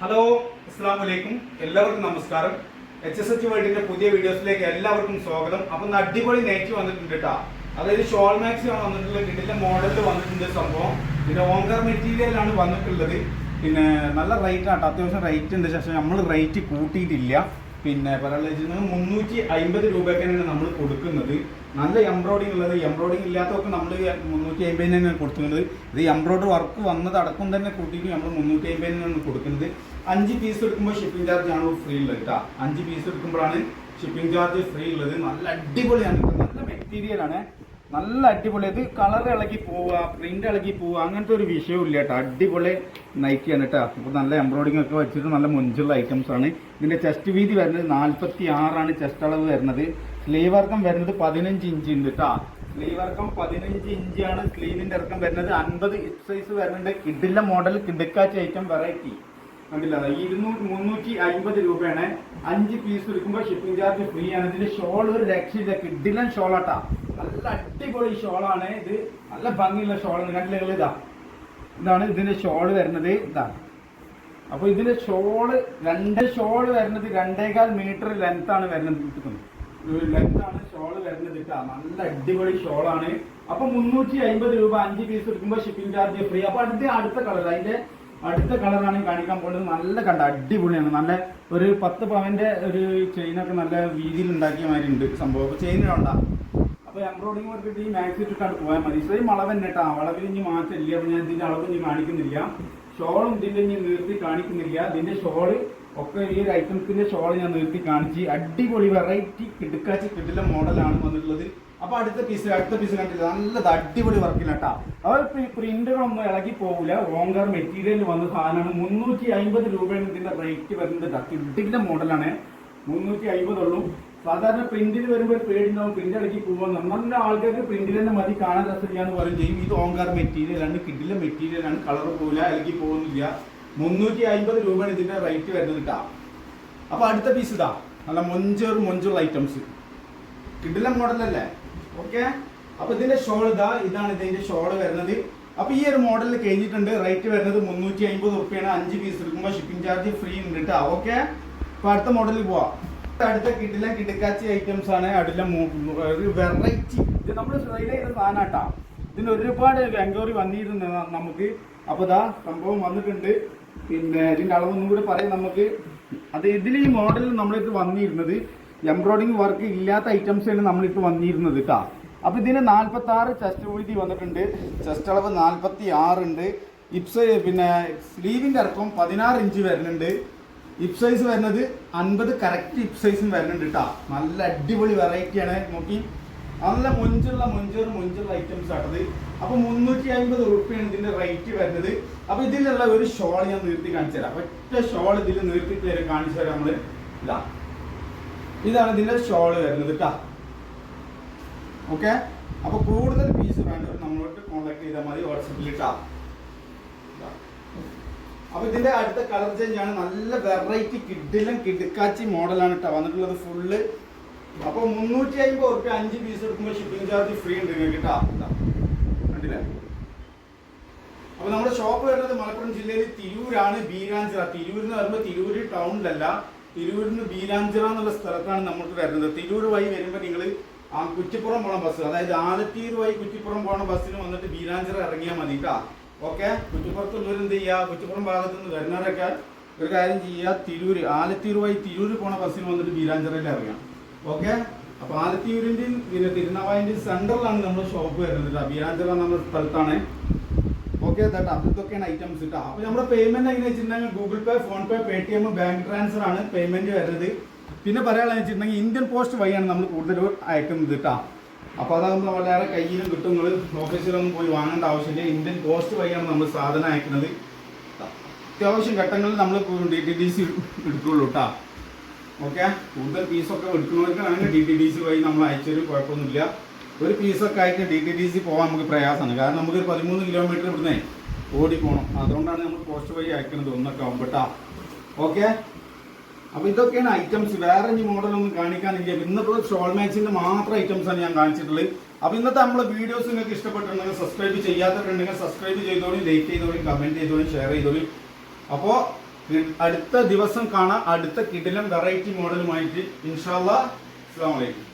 Hello അസ്സാം വലൈക്കും എല്ലാവർക്കും നമസ്കാരം. എച്ച് എസ് എച്ച് വേൾഡിന്റെ പുതിയ വീഡിയോസിലേക്ക് എല്ലാവർക്കും സ്വാഗതം. അപ്പൊ അടിപൊളി നെറ്റ് വന്നിട്ടുണ്ട് കേട്ടോ അതായത് ഷോൾ മാക്സ് വന്നിട്ടുള്ളത്. ഇതിന്റെ മോഡലിൽ വന്നിട്ടുണ്ട് സംഭവം. പിന്നെ ഓങ്കർ മെറ്റീരിയലാണ് വന്നിട്ടുള്ളത്. പിന്നെ നല്ല റേറ്റ് ആട്ടോ അത്യാവശ്യം റേറ്റ് ഉണ്ട്. പക്ഷേ നമ്മൾ റേറ്റ് കൂട്ടിയിട്ടില്ല. പിന്നെ പറയുന്നത് മുന്നൂറ്റി അമ്പത് രൂപയ്ക്കാണ് നമ്മൾ കൊടുക്കുന്നത്. നല്ല എംബ്രോയിഡിങ് ഉള്ളത്. എംബ്രോയിഡിങ് ഇല്ലാത്തവർക്ക് നമ്മൾ മുന്നൂറ്റി അമ്പതിന് തന്നെയാണ് കൊടുക്കുന്നത്. ഇത് എംബ്രോയിഡറി വർക്ക് വന്നത് അടക്കം തന്നെ കൂട്ടിയിട്ട് നമ്മൾ മുന്നൂറ്റി അമ്പതിനാണ് കൊടുക്കുന്നത്. അഞ്ച് പീസ് എടുക്കുമ്പോൾ ഷിപ്പിംഗ് ചാർജ് ആണ് ഫ്രീ ഉള്ളത് കേട്ടോ അഞ്ച് പീസ് എടുക്കുമ്പോഴാണ് ഷിപ്പിംഗ് ചാർജ് ഫ്രീ ഉള്ളത്. നല്ല അടിപൊളിയാണ്. നല്ല മെറ്റീരിയൽ ആണ്. നല്ല അടിപൊളി. ഇത് കളർ ഇളകി പോവുക പ്രിന്റ് ഇളകി പോവുക അങ്ങനത്തെ ഒരു വിഷയവും ഇല്ല കേട്ടോ. അടിപൊളി നൈറ്റിയാണ് കേട്ടോ. അപ്പോൾ നല്ല എംബ്രോയിഡിംഗ് ഒക്കെ വെച്ചിട്ട് നല്ല മുഞ്ചുള്ള ഐറ്റംസ് ആണ്. ഇതിന്റെ ചെസ്റ്റ് വീതി വരുന്നത് നാൽപ്പത്തി ആറാണ് ചെസ്റ്റ് അളവ് വരുന്നത്. സ്ലീവ് വർക്കം വരുന്നത് പതിനഞ്ച് ഇഞ്ച് ഉണ്ട് കേട്ടോ. സ്ലീവ് വർക്കം പതിനഞ്ച് ഇഞ്ചാണ് സ്ലീവിന്റെ ഇറക്കം വരുന്നത് അൻപത് സൈസ് വരുന്നുണ്ട്. കിഡിലെ മോഡൽ കിടക്കാച്ച ഐറ്റം വെറൈറ്റി കണ്ടില്ല? ഇരുന്നൂറ്റി മുന്നൂറ്റി അമ്പത് രൂപയാണ്. അഞ്ച് പീസ് എടുക്കുമ്പോൾ ഷിപ്പിംഗ് ചാർജ് ഫ്രീ ആണ്. ഇതിന്റെ ഷോൾ ഒരു രക്ഷയില്ല. കിഡിലൻ ഷോളാട്ടാ നല്ല അടിപൊളി ഷോളാണ്. ഇത് നല്ല ഭംഗിയുള്ള ഷോളാണ്. കണ്ടില്ല നിങ്ങൾ ഇതാ. ഇതാണ് ഇതിന്റെ ഷോൾ വരുന്നത്. ഇതാണ് അപ്പൊ ഇതിന്റെ ഷോൾ രണ്ട് ഷോൾ വരുന്നത് രണ്ടേകാൽ മീറ്റർ ലെങ്ത് ആണ് വരുന്നത്. ലെങ്ത് ആണ് ഷോൾ വരുന്നത് നല്ല അടിപൊളി ഷോളാണ്. അപ്പൊ മുന്നൂറ്റി അമ്പത് രൂപ അഞ്ച് പീസ് എടുക്കുമ്പോൾ ഷിപ്പിംഗ് ചാർജ് ഫ്രീ അപ്പൊ അടുത്ത അടുത്ത കളർ അതിന്റെ അടുത്ത കളറാണ് കാണിക്കാൻ പോകുന്നത്. നല്ല കണ്ട അടിപൊളിയാണ്. നല്ല ഒരു പത്ത് പവന്റെ ഒരു ചെയിനൊക്കെ നല്ല വീതിയിൽ ഉണ്ടാക്കിയ മാതിരി ഉണ്ട് സംഭവം. ചെയിനുണ്ടാ അപ്പൊ എംബ്രോയിഡിങ് വർക്ക് ഈ മാക്സി ഇട്ടിട്ടാണ് പോയാൽ മതി. ഇത്രയും അളവ് തന്നെ കേട്ടോ വളവിൽ ഇനി മാറ്റമില്ല അപ്പൊ ഞാൻ ഇതിന്റെ അളവ് ഇനി കാണിക്കുന്നില്ല. ഷോളും ഇതിന്റെ ഇനി നിർത്തി കാണിക്കുന്നില്ല. ഇതിന്റെ ഷോൾ ഒക്കെ ഈ ഒരു ഐറ്റംസിന്റെ ഷോൾ ഞാൻ നിർത്തി കാണിച്ച് അടിപൊളി വെറൈറ്റി കിടുക്കാച്ചി കിടില മോഡലാണ് വന്നിട്ടുള്ളത്. അപ്പൊ അടുത്ത പീസ് അടുത്ത പീസ് കണ്ടില്ല? നല്ലത് അടിപൊളി വർക്കിലാട്ടാ അവർ പ്രിന്ററൊന്നും ഇളകി പോകില്ല ഓങ്കർ മെറ്റീരിയൽ വന്ന സാധനമാണ്. മുന്നൂറ്റി അമ്പത് രൂപയാണ് ഇതിന്റെ റേറ്റ് വരുന്നത് കിഡിന്റെ മോഡലാണ് മുന്നൂറ്റി അമ്പതുള്ളൂ സാധാരണ പ്രിന്റിൽ വരുമ്പോൾ പേടിണ്ടാവും. പ്രിന്റ് ഇടയ്ക്ക് പോകുമ്പോൾ നല്ല ആൾക്കാർക്ക് പ്രിന്റിൽ തന്നെ മതി കാണാൻ രസമില്ലാന്ന് പറയും ചെയ്യും. ഇത് ഓങ്കാർ മെറ്റീരിയലാണ് കിഡിലെ മെറ്റീരിയലാണ് കളർ പോകില്ല ഇളക്കി പോകുന്നില്ല. മുന്നൂറ്റി അമ്പത് രൂപയാണ് ഇതിന്റെ റേറ്റ് വരുന്നത് കേട്ടാ അപ്പൊ അടുത്ത പീസ് ഇതാ. നല്ല മൊഞ്ചോർ മൊഞ്ചുള്ള ഐറ്റംസ് കിഡിലെ മോഡലല്ലേ ഓക്കെ അപ്പൊ ഇതിന്റെ ഷോൾ ഇതാ. ഇതാണ് ഇതിന്റെ ഷോൾ വരുന്നത്. അപ്പൊ ഈ ഒരു മോഡൽ കഴിഞ്ഞിട്ടുണ്ട്. റേറ്റ് വരുന്നത് മുന്നൂറ്റി അമ്പത് റുപ്യാണ്. അഞ്ച് പീസ് എടുക്കുമ്പോൾ ഷിപ്പിംഗ് ചാർജ് ഫ്രീ ഉണ്ട് കേട്ടോ ഓക്കെ അപ്പൊ അടുത്ത മോഡലിൽ പോവാം. അടുത്ത കിഡിലെ കിടക്കാച്ചി ഐറ്റംസ് ആണ് അടുത്ത ഒരു വെറൈറ്റി ഇത് നമ്മൾ ട്രൈ ചെയ്ത ഇതിന് ഒരുപാട് എൻക്വയറി വന്നിരുന്നു നമുക്ക്. അപ്പൊ ഇതാ സംഭവം വന്നിട്ടുണ്ട്. പിന്നെ ഇതിന്റെ അളവൊന്നും കൂടി പറയാം നമുക്ക്. അത് ഇതിൽ ഈ മോഡലിൽ നമ്മളിത് വന്നിരുന്നത് എംബ്രോയിഡിങ് വർക്ക് ഇല്ലാത്ത ഐറ്റംസ് ആണ് നമ്മളിട്ട് വന്നിരുന്നത് കേട്ടോ അപ്പൊ ഇതിന് നാല്പത്തി ആറ് ചെസ്റ്റ് വീതി വന്നിട്ടുണ്ട്. ചെസ്റ്റ് അളവ് ആറ് ഉണ്ട്. ഇപ്സ് പിന്നെ സ്ലീവിന്റെ ഇറക്കം പതിനാറ് ഇഞ്ച് വരുന്നുണ്ട് ഇപ് സൈസ് വരുന്നത് അൻപത് കറക്റ്റ് ഇപ് സൈസും വരുന്നുണ്ട് കേട്ടോ നല്ല അടിപൊളി വെറൈറ്റി ആണ് നോക്കി. നല്ല മൊഞ്ചുള്ള മൊഞ്ചേറ് മൊഞ്ചുള്ള ഐറ്റംസ് ആട്ടത് അപ്പൊ മുന്നൂറ്റി അമ്പത് ഉറുപ്പിയാണ് ഇതിന്റെ റേറ്റ് വരുന്നത്. അപ്പൊ ഇതിലുള്ള ഒരു ഷോൾ ഞാൻ നിർത്തി കാണിച്ചു തരാം. ഒറ്റ ഷോൾ ഇതിൽ നിർത്തി തരാം കാണിച്ചു തരാം നമ്മൾ. ഇതാ. ഇതാണ് ഇതിന്റെ ഷോൾ വരുന്നത് കേട്ടോ ഓക്കെ അപ്പൊ കൂടുതൽ പീസ് വേണ്ടവർ നമ്മളോട്ട് കോൺടാക്ട് ചെയ്താൽ മതി. വാട്സപ്പിൽ ഇട്ടാ. അപ്പൊ ഇതിന്റെ അടുത്ത കളർ ചേഞ്ച് ആണ് നല്ല വെറൈറ്റി കിഡിലും കിടുക്കാച്ചി മോഡലാണ് കേട്ടോ വന്നിട്ടുള്ളത് ഫുള്ള് അപ്പൊ മുന്നൂറ്റി അമ്പത് റുപ്യ അഞ്ച് പീസ് എടുക്കുമ്പോൾ ഷിപ്പിംഗ് ചാർജ് ഫ്രീ ഉണ്ട് കേട്ടോ കണ്ടില്ലേ? അപ്പൊ നമ്മുടെ ഷോപ്പ് വരുന്നത് മലപ്പുറം ജില്ലയിൽ തിരൂരാണ് ബീരാഞ്ചിറ. തിരൂർ എന്ന് പറയുമ്പോൾ തിരൂര് ടൗണിലല്ല തിരൂരിൽ നിന്ന് ബീരാഞ്ചിറ എന്നുള്ള സ്ഥലത്താണ് നമുക്ക് വരുന്നത്. തിരൂർ വഴി വരുമ്പോൾ നിങ്ങൾ ആ കുറ്റിപ്പുറം പോണ ബസ് അതായത് ആലത്തീർ വഴി കുറ്റിപ്പുറം പോണ ബസ്സിന് വന്നിട്ട് ബീരാഞ്ചിറ ഇറങ്ങിയാൽ മതി കേട്ടോ ഓക്കെ? കുറ്റിപ്പുറത്തുള്ളവർ എന്ത് ചെയ്യുക കുറ്റിപ്പുറം ഭാഗത്തു നിന്ന് വരുന്നവരൊക്കെ ഒരു കാര്യം ചെയ്യുക തിരൂർ ആലത്തീർ വഴി തിരൂര് പോണ ബസ്സിന് വന്നിട്ട് ബീരാഞ്ചിറയിൽ ഇറങ്ങാം. ഓക്കെ? അപ്പൊ ആലത്തീരിന്റെയും പിന്നെ തിരുനാവായന്റെയും സെന്ററിലാണ് നമ്മൾ ഷോപ്പ് വരുന്നത് കേട്ടോ. നമ്മുടെ സ്ഥലത്താണ്. ഓക്കെ ചേട്ടാ ഇതൊക്കെയാണ് ഐറ്റംസ് കേട്ടോ അപ്പൊ നമ്മുടെ പേയ്മെന്റ് എങ്ങനെ വെച്ചിട്ടുണ്ടെങ്കിൽ Google Pay PhonePe Paytm bank transfer ആണ് പേയ്മെന്റ് വരുന്നത്. പിന്നെ പറയാനുള്ളത് വെച്ചിട്ടുണ്ടെങ്കിൽ ഇന്ത്യൻ പോസ്റ്റ് വഴിയാണ് നമ്മൾ കൂടുതൽ അയക്കുന്നത് കേട്ടോ. അപ്പൊ അതാകുമ്പോൾ വളരെ കയ്യിലും കിട്ടും. നിങ്ങൾ ഓഫീസിലൊന്നും പോയി വാങ്ങേണ്ട ആവശ്യമില്ല. ഇന്ത്യൻ പോസ്റ്റ് വഴിയാണ് നമ്മൾ സാധനം അയക്കുന്നത്. അത്യാവശ്യം ഘട്ടങ്ങളിൽ നമ്മൾ ഡി ടി ഡി സി എടുക്കുള്ളൂ കേട്ടോ ഓക്കെ കൂടുതൽ പീസൊക്കെ എടുക്കുന്നവർക്കാണെങ്കിൽ ഡി ടി ഡി സി വഴി നമ്മൾ അയച്ചൊരു കുഴപ്പമൊന്നുമില്ല. ഒരു പീസൊക്കെ ആയിട്ട് ഡി ടി ഡി സി പോകാൻ നമുക്ക് പ്രയാസമാണ്. കാരണം നമുക്ക് ഒരു പതിമൂന്ന് കിലോമീറ്റർ ഇവിടുന്ന് ഓടി പോകണം അതുകൊണ്ടാണ് നമ്മൾ പോസ്റ്റ് വഴി അയക്കുന്നത് ഒന്നൊക്കെ ആവുമ്പോട്ടാ ഓക്കെ അപ്പൊ ഇതൊക്കെയാണ് ഐറ്റംസ് വേറെ ഇനി മോഡലൊന്നും കാണിക്കാനില്ല. ഇന്നത്തെ ഷോൾ മാച്ചിന്റെ മാത്രം ഐറ്റംസ് ആണ് ഞാൻ കാണിച്ചിട്ടുള്ളത്. അപ്പൊ ഇന്നത്തെ നമ്മളെ വീഡിയോസ് നിങ്ങൾക്ക് ഇഷ്ടപ്പെട്ടിട്ടുണ്ടെങ്കിൽ സബ്സ്ക്രൈബ് ചെയ്യാത്തവരുണ്ടെങ്കിൽ സബ്സ്ക്രൈബ് ചെയ്തോളി ലൈക്ക് ചെയ്തോളി കമന്റ് ചെയ്തോളി ഷെയർ ചെയ്തോളി. അപ്പോൾ അടുത്ത ദിവസം കാണാം. അടുത്ത കിടിലം വെറൈറ്റി മോഡലുമായിട്ട് ഇൻഷാല്ലാ അസ്സാം വലൈക്കും